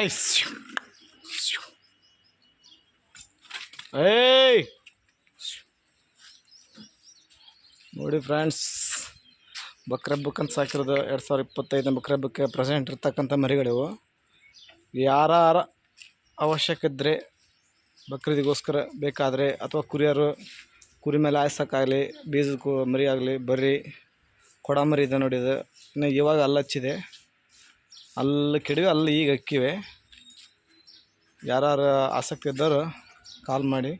Ice ಏಯ್ ನೋಡಿ friends ಬಕ್ರ book ಅಂತ ಸಾಕಿರೋದು ಎರಡು ಸಾವಿರ ಇಪ್ಪತ್ತೈದನೇ ಬಕ್ರಬ್ಬಕ್ಕೆ ಪ್ರೆಸೆಂಟ್ ಇರ್ತಕ್ಕಂಥ ಮರಿಗಳಿವು. ಯಾರ ಅವಶ್ಯಕ ಇದ್ದರೆ ಬಕ್ರೀದಿಗೋಸ್ಕರ ಬೇಕಾದರೆ, ಅಥವಾ ಕುರಿಯರು ಕುರಿ ಮೇಲೆ ಆಯ್ಸೋಕ್ಕಾಗಲಿ ಬೀಜದ ಮರಿ ಆಗಲಿ ಬರ್ರಿ ಕೊಡ ಮರಿ ಇದೆ ನೋಡಿ ಇದು. ಇನ್ನು ಇವಾಗ ಅಲ್ಲಿ ಹಚ್ಚಿದೆ ಅಲ್ಲಿ ಕೆಡವಿ, ಅಲ್ಲಿ ಈಗ ಅಕ್ಕಿವೆ. ಯಾರು ಆಸಕ್ತಿ ಇದ್ದವರು ಕಾಲ್ ಮಾಡಿ.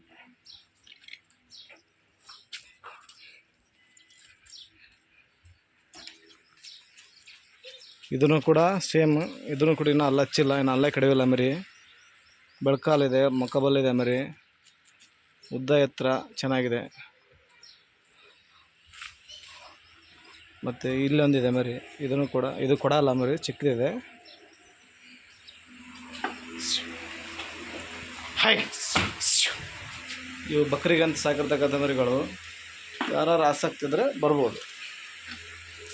ಇದನ್ನು ಕೂಡ ಸೇಮ್ ಇದನ್ನು ಕೂಡ ಇನ್ನೂ ಅಲ್ಲಿ ಹಚ್ಚಿಲ್ಲ, ಇನ್ನು ಅಲ್ಲೇ ಕಡಿವಿಲ್ಲ ಮರಿ. ಬೆಳ್ಕಾಲಿದೆ ಮೊಕ್ಕಬಲ್ಲಿದೆ ಮರಿ. ಉದ್ದ ಎತ್ತರ ಚೆನ್ನಾಗಿದೆ. ಮತ್ತು ಇಲ್ಲೊಂದಿದೆ ಮರಿ. ಇದನ್ನು ಕೂಡ ಇದು ಕೊಡ ಅಲ್ಲ ಮರಿ ಚಿಕ್ಕದಿದೆ. ಹೈ. ಇವು ಬಕ್ರಿಗಂತ ಸಾಕಿರ್ತಕ್ಕಂಥ ಮರಿಗಳು. ಯಾರು ಆಸಕ್ತಿ ಇದ್ದರೆ ಬರ್ಬೋದು.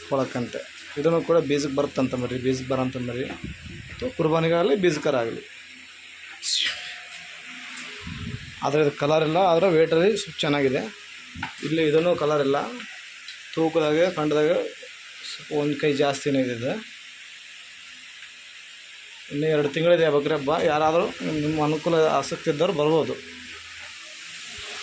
ಕೊಳಕ್ಕಂತೆ ಇದನ್ನು ಕೂಡ ಬೀಜಕ್ಕೆ ಬರುತ್ತಂತ ಮರಿ ಬೀಜಕ್ಕೆ ಬರೋಂಥ ಮರಿ. ಕುರ್ಬಾನಿಗಾಗಲಿ ಬೀಜಕರಾಗಲಿ ಆದರೆ ಇದು ಕಲರ್ ಇಲ್ಲ ಆದರೆ ವೇಟಲ್ಲಿ ಚೆನ್ನಾಗಿದೆ. ಇಲ್ಲಿ ಇದನ್ನು ಕಲರ್ ಇಲ್ಲ. ತೂಕದಾಗೆ, ಕಂಡದಾಗ ಒಂದು ಕೈ ಜಾಸ್ತಿನೇ ಇದೆ ಇದು ಇನ್ನೂ ಎರಡು ತಿಂಗಳಿದೆ ಬಕ್ರಿ ಹಬ್ಬ. ಯಾರಾದರೂ ನಿಮ್ಮ ಅನುಕೂಲ ಆಸಕ್ತಿ ಇದ್ದವ್ರು ಬರ್ಬೋದು.